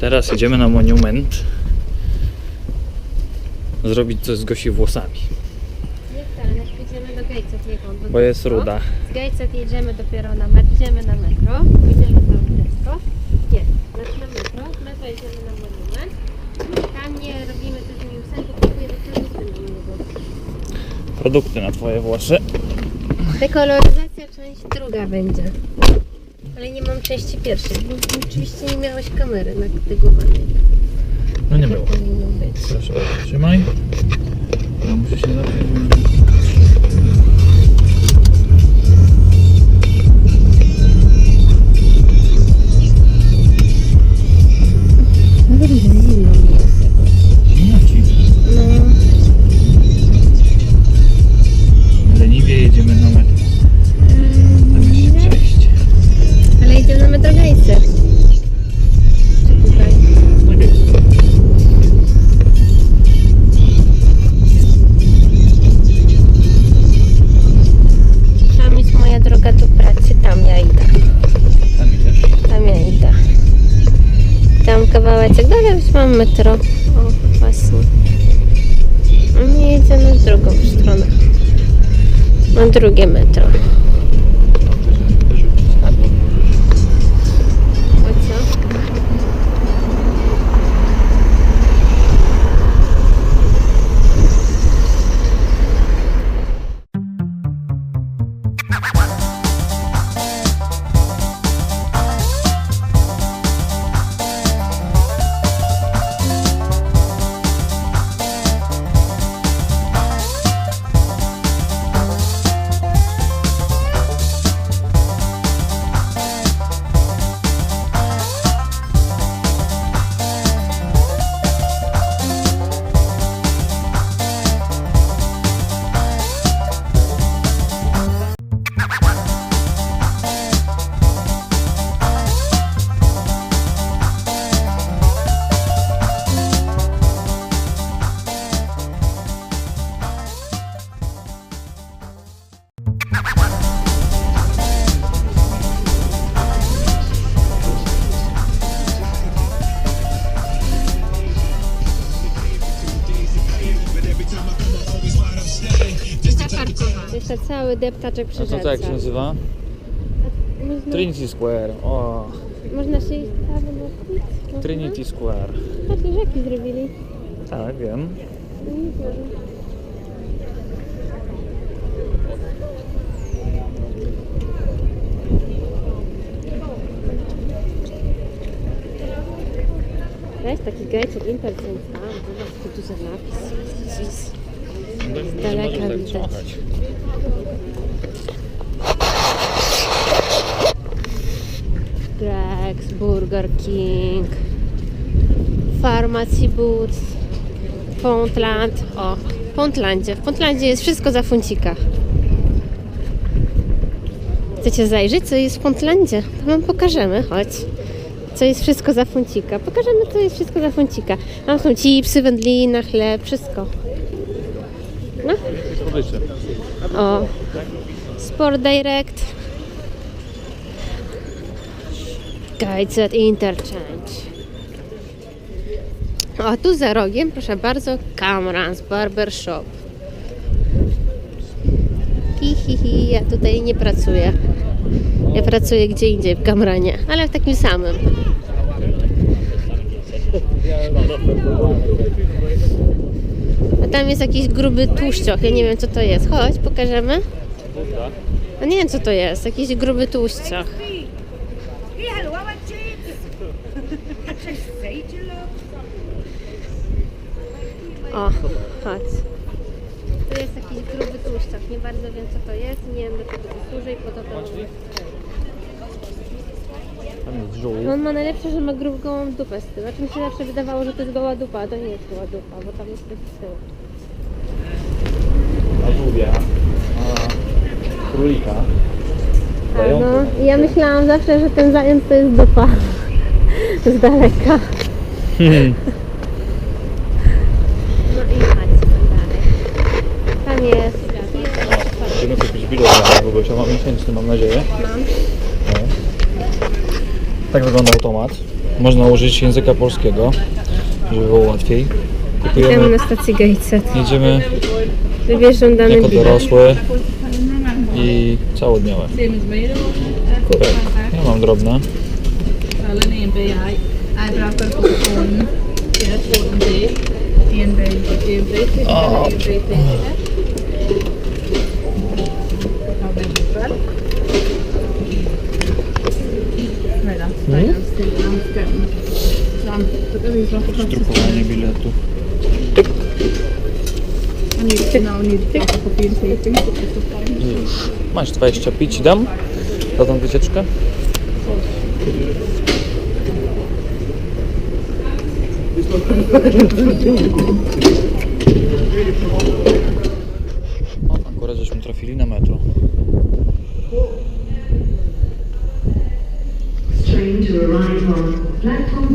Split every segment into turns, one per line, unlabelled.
Teraz jedziemy na monument. Zrobić coś z Gosi włosami.
Nie wcale, najpierw idziemy do
Bo jest ruda.
Z Gatesat jedziemy dopiero na metro, idziemy na metro, idziemy do metro. Nie, znaczy na metro, metro jedziemy na monument. Tam nie robimy też miłosierdzia, bo kupujemy produkty na niego.
Produkty na twoje włosy.
Dekoloryzacja część druga będzie. Ale nie mam części pierwszej, bo oczywiście nie miałeś kamery naktygowanej.
No nie
Tak
było.
być.
Proszę bardzo, trzymaj. Muszę się lepiej... metro.
O, właśnie. My jedziemy w drugą stronę. Mam drugie metro. Deptaczek przy
A to
rzece.
tak jak się nazywa?
Można,
Trinity Square. O,
można się iść tam na Można?
Trinity Square.
Takie rzeki zrobili.
Tak, wiem.
No nie wiem. Weź taki gajcik Intercent tam, zobacz tu duży napis. Jeez.
Z
daleka
tak
widać. Rex, Burger King, Pharmacy Boots, Poundland. O, w Poundlandzie. W Poundlandzie jest wszystko za funcika. Chcecie zajrzeć, co jest w Poundlandzie? To wam pokażemy, chodź. Co jest wszystko za funcika. Pokażemy, co jest wszystko za funcika. Tam są chipsy, wędlina, chleb, wszystko. No, o. Sport Direct. Guides Interchange. O, tu za rogiem, proszę bardzo, Kamrans Barber Shop. Hi, hi, hi, ja tutaj nie pracuję. Ja pracuję gdzie indziej, w Kamranie, ale w takim samym. A tam jest jakiś gruby tłuszczoch, ja nie wiem co to jest. Chodź, pokażemy. A nie wiem co to jest, jakiś gruby tłuszczoch. O, chodź. Tu jest jakiś gruby tłuszczak. Nie bardzo wiem co to jest. Nie wiem do czego to służy i po to to mówię.
Tam jest żółw.
No on ma najlepsze, że ma grubą dupę z tyłu. Znaczy mi się zawsze wydawało, że to jest goła dupa, a to nie jest goła dupa, bo tam jest coś z tyłu.
A żółwia. A królika.
A,
Zająca.
no, ja myślałam zawsze, że ten zając to jest dupa. Z daleka.
Hmm.
No i chodź dalej. Tam jest.
Będziemy kupić bilet bo ma miesięczny, mam nadzieję.
Mam.
No. Tak wygląda automat. Można użyć języka polskiego, żeby było łatwiej.
Idziemy
Kupujemy,
na stację Gatesat.
jedziemy
Wybierz żądany
jako
bilet.
dorosły i całodniowe. Tak, ja mam drobne.
Melanie And B.
O, drukowanie biletu. Już. Masz 25 dam za tą wycieczkę? O, akurat żeśmy trafili na metro.
Train to arrive on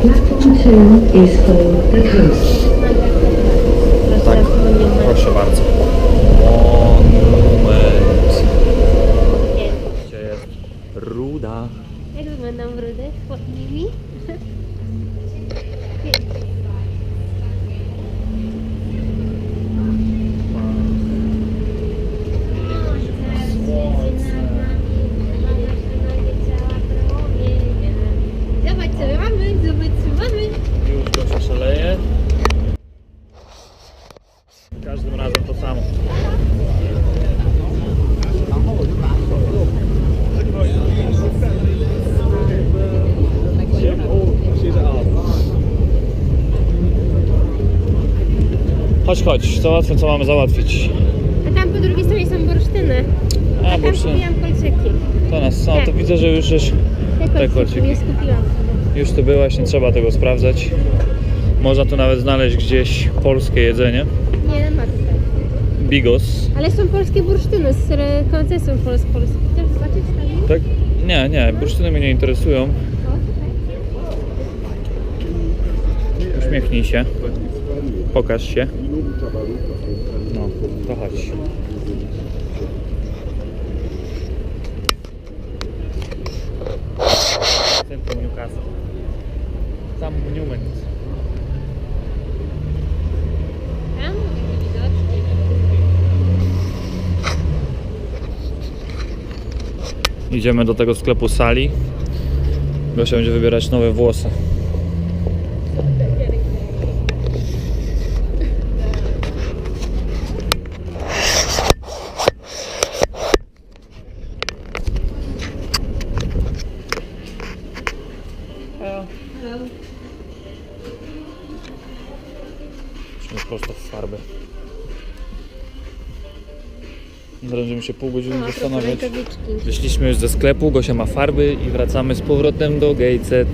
Platform 2 is for the coast.
Tak, proszę bardzo. Monument. Gdzie jest ruda?
Jak wyglądam w rudych pod nimi? Zobacz co mamy, zobacz co mamy.
Już Gosia szaleje. Każdym razem to samo. Chodź, chodź, załatwmy co mamy załatwić.
A tam po drugiej stronie są bursztyny.
A,
A tam
bursztyn.
kupiłam kolczyki.
To nas, no to widzę, że już, już,
Te kolczyki
kolczyki.
nie skupiłam.
już tu byłaś, nie trzeba tego sprawdzać. Można tu nawet znaleźć gdzieś polskie jedzenie.
Nie ma tutaj.
Bigos.
Ale są polskie bursztyny, z koncesją są pols polskie. Chcesz zobaczyć tam?
Tak? Nie, nie, bursztyny mnie nie interesują.
O, tutaj.
Uśmiechnij się. Pokaż się. No, to chodź. Centrum Newcastle. Sam monument. Idziemy do tego sklepu sali. Gosia będzie wybierać nowe włosy. Się pół godziny
No,
zastanawiać. Wyszliśmy już ze sklepu, Gosia ma farby i wracamy z powrotem do Gateset.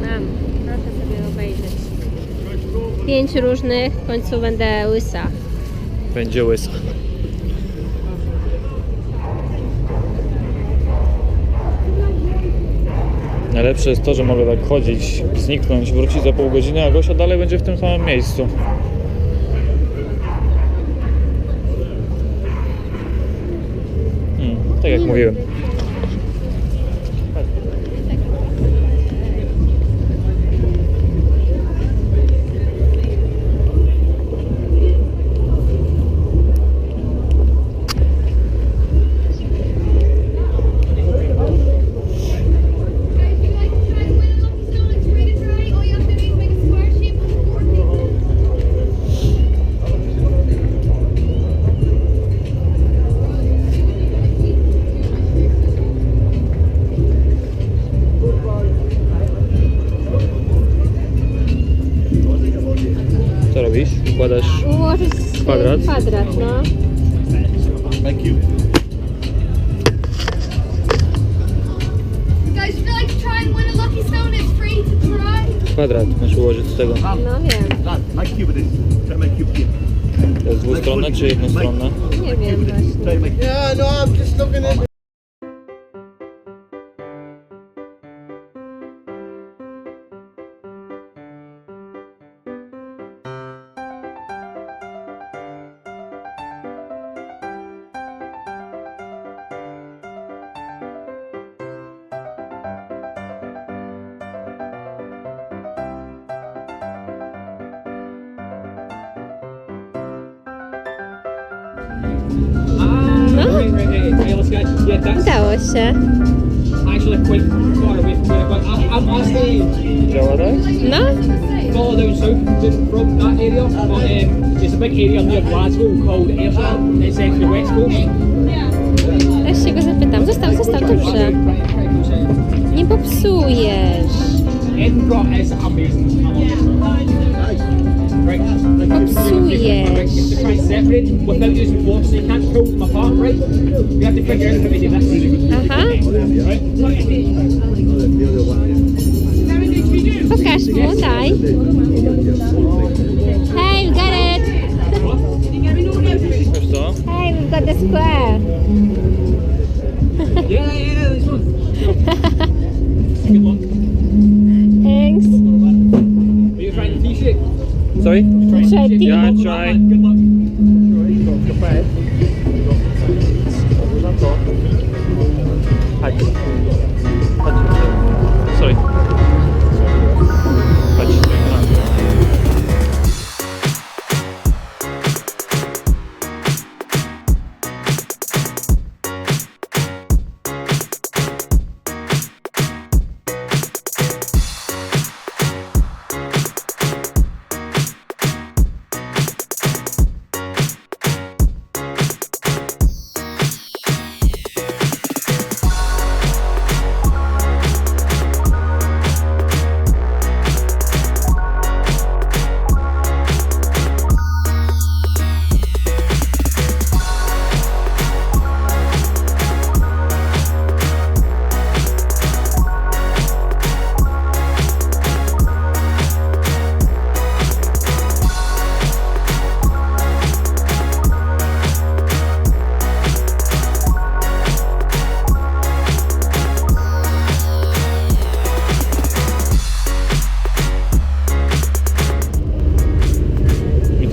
Mam, proszę sobie obejrzeć. Pięć różnych, w końcu będę łysa.
Będzie łysa. Najlepsze jest to, że mogę tak chodzić, zniknąć, wrócić za pół godziny, a Gosia dalej będzie w tym samym miejscu. Tak jak. układasz
Ułożyć
kwadrat.
kwadrat, no. Thank you.
Kwadrat masz ułożyć z tego.
No wiem.
To
jest dwustronna czy jednostronna?
Nie wiem właśnie.
Yeah, no, I'm just looking at
Działa tak?
No,
follow from that area, but um, there's a big area near Glasgow called Ayrshire. It's the west coast.
też się go zapytam. Zostaw, zostaw, dobrze. Nie popsujesz.
Edinburgh is amazing. I love it. Right.
Popsujesz.
Right, you have to try and separate without using force, so you can't pull them apart, right? You have to figure out how to do this.
Aha, pokaż mu, daj. Hey, we got it! Hey, we've got the square.
Yeah, yeah, yeah, this one. Good luck.
Thanks.
Are you trying the T-shape?
Sorry?
Try T.
Yeah, try.
Good luck.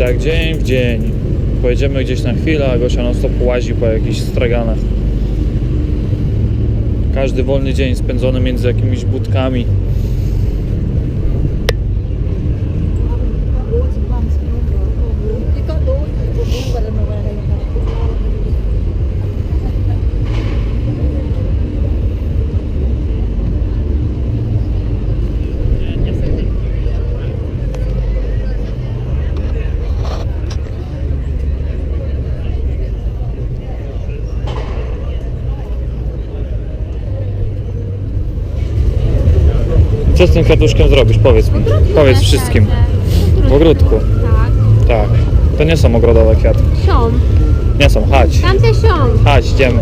Tak dzień w dzień. Pojedziemy gdzieś na chwilę, a Gosia non stop łazi po jakichś straganach. Każdy wolny dzień spędzony między jakimiś budkami. Co z tym kwiatuszkiem zrobisz? Powiedz mi. Powiedz wszystkim. W ogródku.
Tak.
Tak. To nie są ogrodowe kwiatki.
Są.
Nie są. Chodź.
Tamte są.
Chodź, idziemy.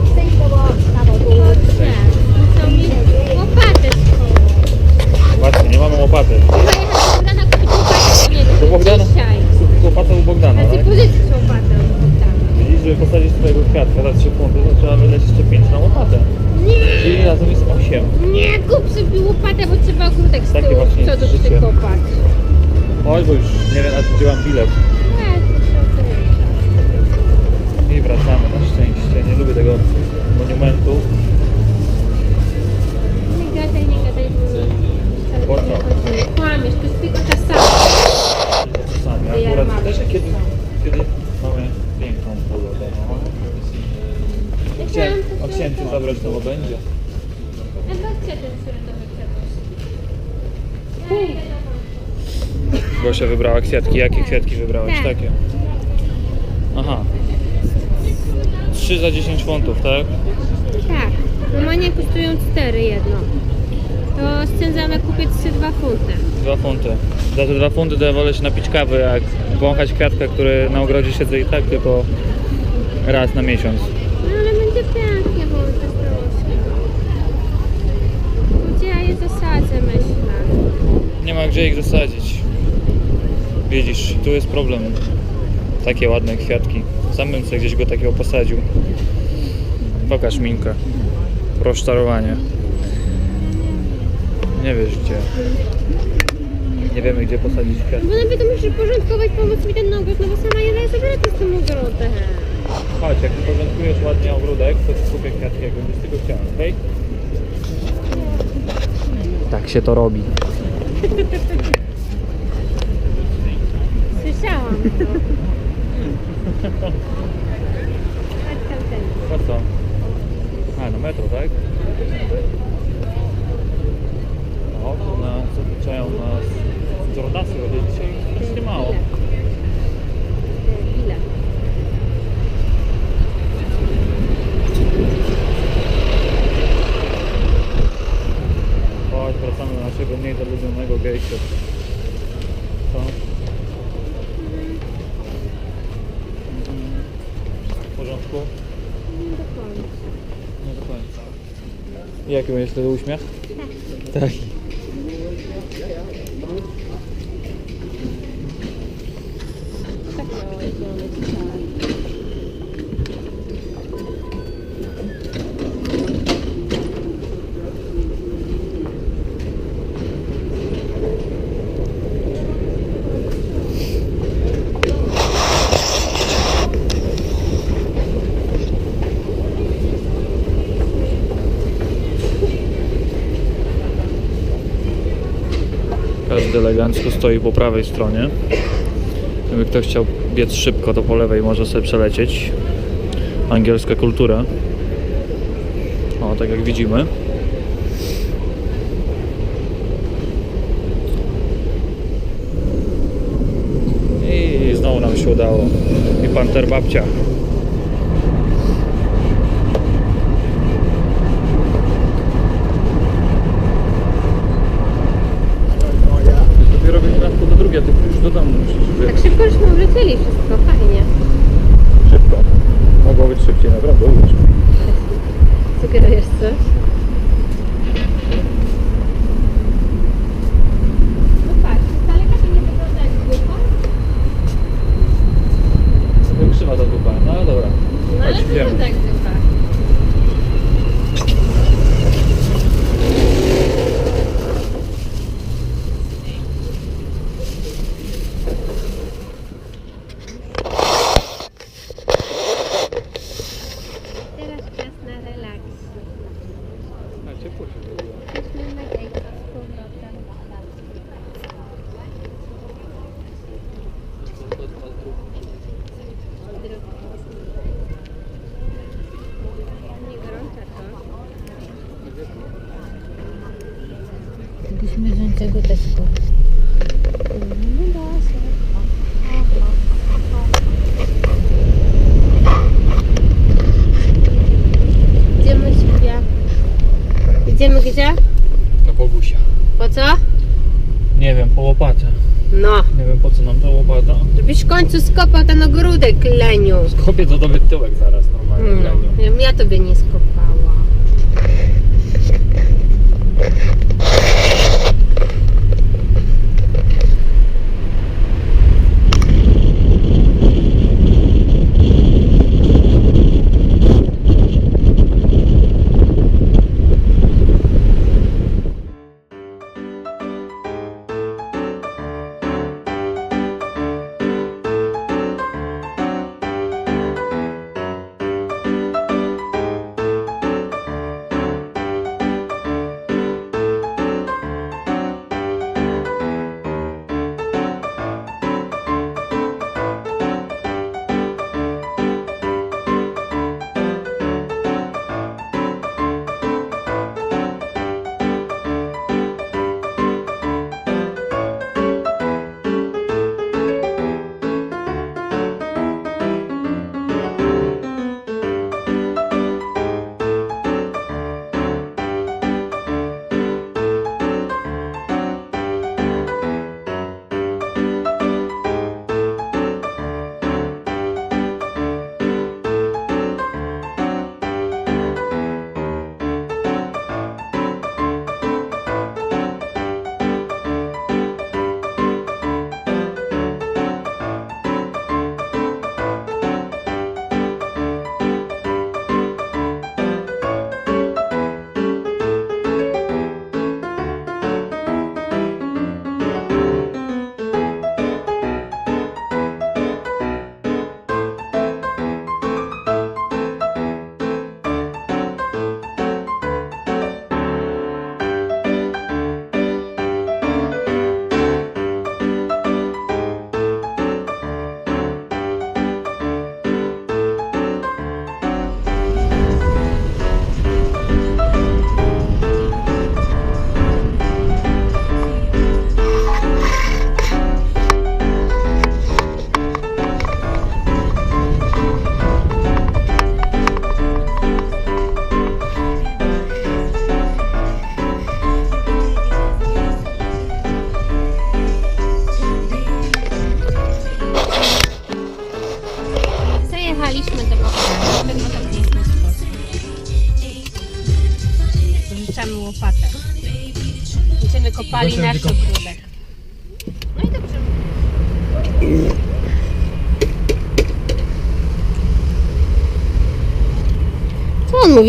Właśnie, nie mamy łopaty.
Do Bogdana.
Łopata u Bogdana, tak? Widzisz, żeby posadzić swojego kwiatka, dać się funty, to trzeba wyleć jeszcze 5 na łopatę.
Nie,
Czyli razem jest 8.
nie kup sobie łopatę, bo trzeba ogródek z
Takie
tyłu
właśnie
co
jest życie.
tych łopat.
Oj, bo już nie wiem, co gdzie mam bilet.
Nie, to trzeba sobie-
I wracamy na szczęście. Nie lubię tego monumentu.
Nie gadaj, nie gadaj. bo-
co?
Kłamiesz, to jest tylko czasami.
Czasami. Akurat też kiedy, kiedy mamy piękną pogodę. No. Chciałem, a chciałem Cię zabrać do łabędzia.
Ja chcę ten fioletowy kwiatusz.
Gosia wybrała kwiatki. Jakie kwiatki wybrałeś?
Tak.
Takie. Aha. 3 za 10 funtów, tak?
Tak. Normalnie kosztują 4 jedno. To stędzamy kupić sobie 2 funty.
2 funty. Za te 2 funty to ja wolę się napić kawy, jak wąchać kwiatka, który na ogrodzie siedzę i tak tylko raz na miesiąc.
Będzie pięknie, jest troszkę. Gdzie ja je zasadzę, myślę.
Nie ma gdzie ich zasadzić. Widzisz, tu jest problem. Takie ładne kwiatki. Sam bym sobie gdzieś go takiego posadził. Pokaż minkę. Rozczarowanie. Nie wiesz gdzie. Nie wiemy gdzie posadzić kwiatki.
Bo nawet to musisz porządkować, pomóc mi ten ogród, no bo sama nie daję sobie rady z tym ogrodem.
Chodź, jak porządkujesz ładnie ogródek, to ci kupię kwiatki, jak będziesz tego chciała, okej? Tak się to robi.
Słyszałam to. Chodź tam ten.
Po co? A, na metro, tak? O, tu na, zaliczają nas Jordasy, ale dzisiaj strasznie mało.
Ile?
Chodź, wracamy do naszego mniej gejsia. Co? W porządku?
Nie do końca.
Nie do końca. Jaki będzie wtedy uśmiech? Tak.
Tak miało zielone
Każdy elegancko stoi po prawej stronie. Gdyby ktoś chciał biec szybko, to po lewej może sobie przelecieć. Angielska kultura. O, tak jak widzimy. I znowu nam się udało. I panter babcia. Dopiero godzina po do drugie, ty już do domu musisz
Tak wrócili wszystko, fajnie.
Szybko. Mogło być szybciej, naprawdę. uwierz mi.
Sugerujesz coś? No patrz, z daleka to nie wygląda jak dupa.
Trochę krzywa ta dupa, no ale dobra.
No ale
Chodź, idziemy.
wygląda jak dupa. Teraz czas na relaks.
A, ciepło się zrobiło.
Jesteśmy na gejka z powrotem. Nie gorąca to. Musimy wziąć tego. No się. Idziemy sobie. Idziemy gdzie?
To Bogusia.
Po co?
Nie wiem, po łopatę.
No,
Nie wiem po co nam ta łopata.
żebyś w końcu skopał ten ogródek, Leniu.
Kopię to doby tyłek zaraz normalnie.
No, ja- ja tobie nie skopała.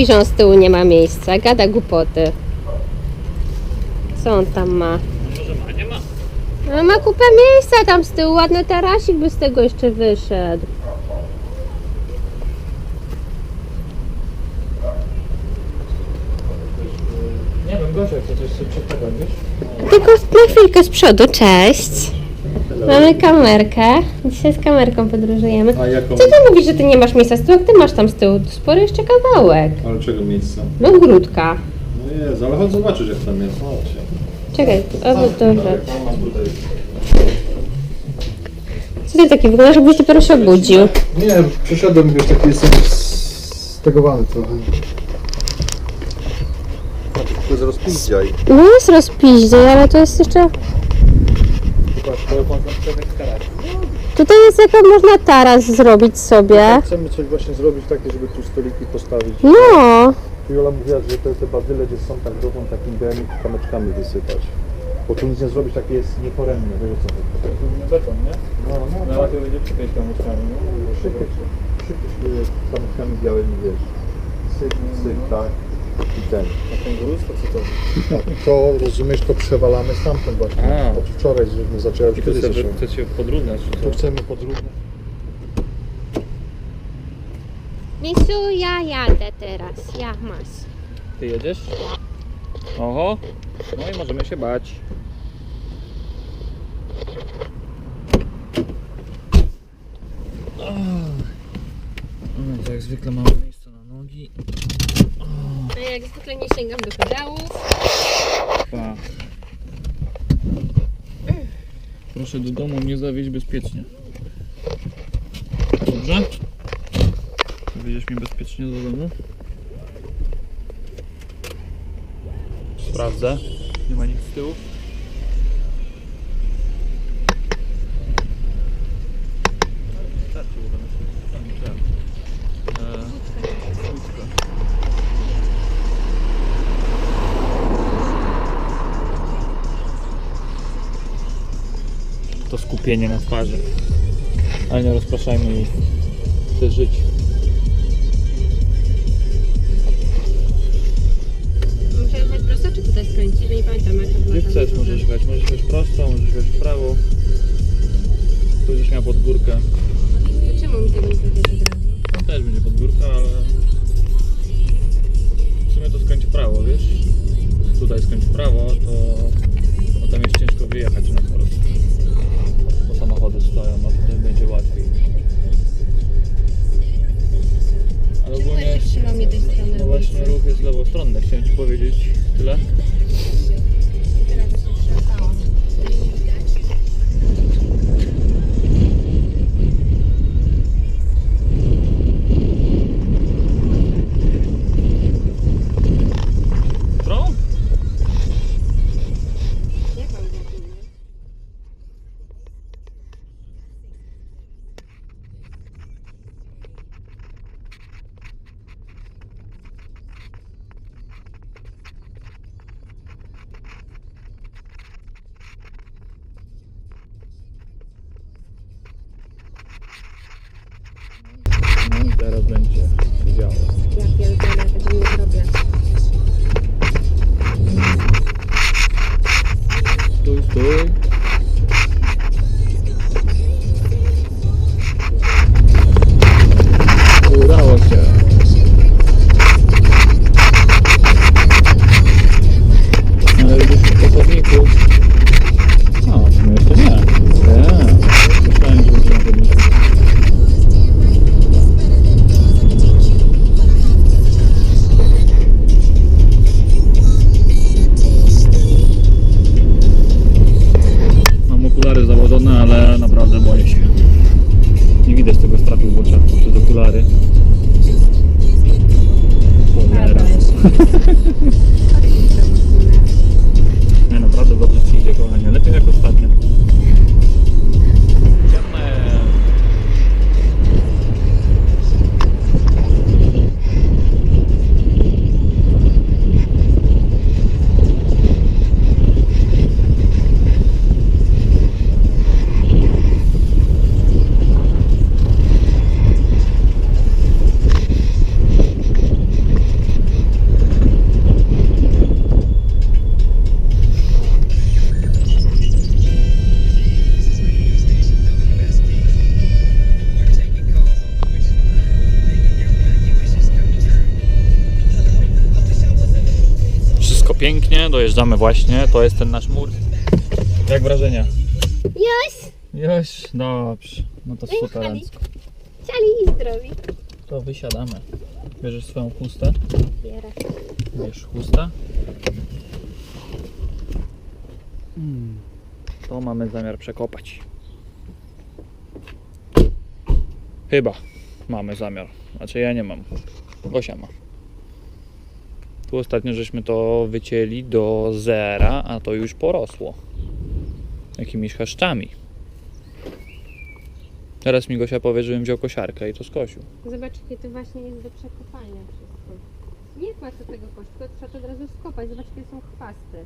Mówi, że on z tyłu nie ma miejsca? Gada głupoty. Co on tam ma?
Może ma, nie ma.
No, ma kupę miejsca tam z tyłu, ładny tarasik by z tego jeszcze wyszedł.
Nie wiem, coś sobie przekazać, wiesz?
Tylko na chwilkę z przodu, cześć. Mamy kamerkę. Dzisiaj z kamerką podróżujemy.
A jaką?
Co ty mówisz, że ty nie masz miejsca z tyłu? Jak ty masz tam z tyłu? Spory jeszcze kawałek.
Ale czego miejsca?
No ogródka.
No jest, ale chodź zobaczyć jak tam jest. Chodźcie.
Czekaj, o, no dobrze.
Tam mam tutaj.
Co ty taki wyglądasz, jakbyś dopiero się obudził?
Nie, przeszedłem już taki jestem stegowany trochę. To jest rozpiździaj.
No jest rozpiździej, ale to jest jeszcze...
Zobacz, to można przebieg starać.
Tutaj jest jaka można taras zrobić sobie.
Chcemy coś właśnie zrobić takie, żeby tu stoliki postawić.
No,
Jola mówiła, że te, te bazyle, gdzie są tak dotąd takimi białymi kamyczkami wysypać. Bo tu nic nie zrobić, takie jest nieforemne, wiesz o co chodzi.
Beton, nie?
No, no,
No ale to będzie przypieć kamyczkami, nie?
Przypyć, przypyć kamyczkami białymi, wiesz. Syk, syk, tak. I ten.
A ten gruz to co to?
To rozumiesz, to przewalamy stamtąd właśnie.
A.
Od wczoraj, żeśmy zaczęli
Tylko
kiedy
sobie
zaczęło?
chce się podróżniać, czy
Tu
co?
chcemy podróżne.
Misiu, ja jadę teraz. Ja masz.
Ty jedziesz? Oho. No i możemy się bać. No, to jak zwykle mamy miejsce na nogi.
A jak zwykle nie sięgam do pedałów.
Pa. Proszę do domu mnie zawieźć bezpiecznie. Dobrze? Zawieziesz mnie bezpiecznie do domu? Sprawdzę. Nie ma nic z tyłu. Skupienie na twarzy. Ale nie rozpraszajmy jej. Chce żyć.
Muszę jechać prosto, czy tutaj skręcić? Bo nie pamiętam była
Gdzie
ta
chcesz, możesz jechać. Możesz jechać prosto, możesz jechać w prawo. Tu będziesz miał pod górkę.
To czemu mi tego nie powiedzieć od razu?
Tam też będzie pod górkę, ale... W sumie to skręć w prawo, wiesz? Tutaj skręć w prawo, to... pięknie, dojeżdżamy właśnie, to jest ten nasz mur. Jak wrażenia?
Joś!
Już, dobrze. No to super.
Jechali. Ciali i zdrowi.
To wysiadamy. Bierzesz swoją chustę?
Bierę.
Bierz chustę. Mm. To mamy zamiar przekopać. Chyba mamy zamiar. Znaczy ja nie mam. Gosia ma. Tu ostatnio żeśmy to wycięli do zera, a to już porosło. Jakimiś chaszczami. Teraz mi Gosia powie, żebym wziął kosiarkę i to skosił.
Zobacz, jakie to właśnie jest do przekopania wszystko. Nie co tego kość, tylko trzeba to od razu skopać. Zobacz, jakie są chwasty.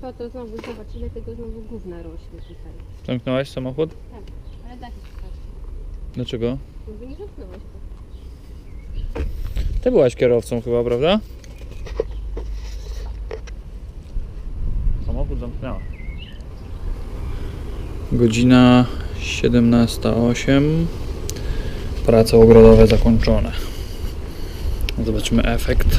To to znowu, zobacz, ile tego znowu gówna rośnie tutaj.
Zamknąłeś samochód?
Ale dach jest chwasty.
Dlaczego?
Mówię, nie zamknąłeś go.
Ty byłaś kierowcą chyba, prawda? Samochód zamknęła. Godzina 17.08. Prace ogrodowe zakończone. Zobaczymy efekt.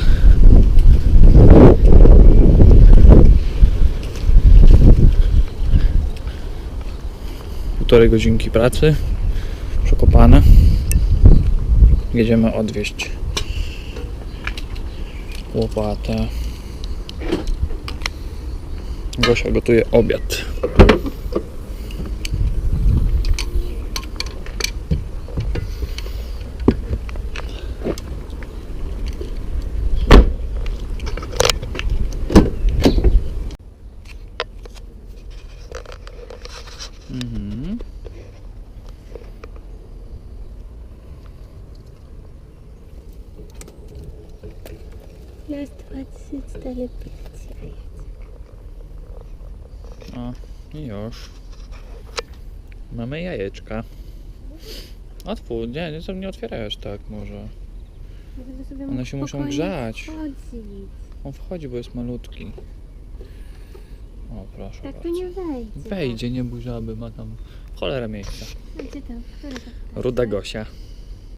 Półtorej godzinki pracy. Przekopane. Jedziemy odwieźć łopatę. Gosia gotuje obiad. Mhm.
Jest 24
O, i już. Mamy jajeczka. Otwórz, nie, nie, nie otwierajesz tak może. One się muszą grzać. On wchodzi, bo jest malutki. O, proszę
Tak to
bardzo.
nie wejdzie.
Wejdzie, nie bój żaby, ma tam cholerę miejsca.
Gdzie tam? Które to?
Ruda Gosia.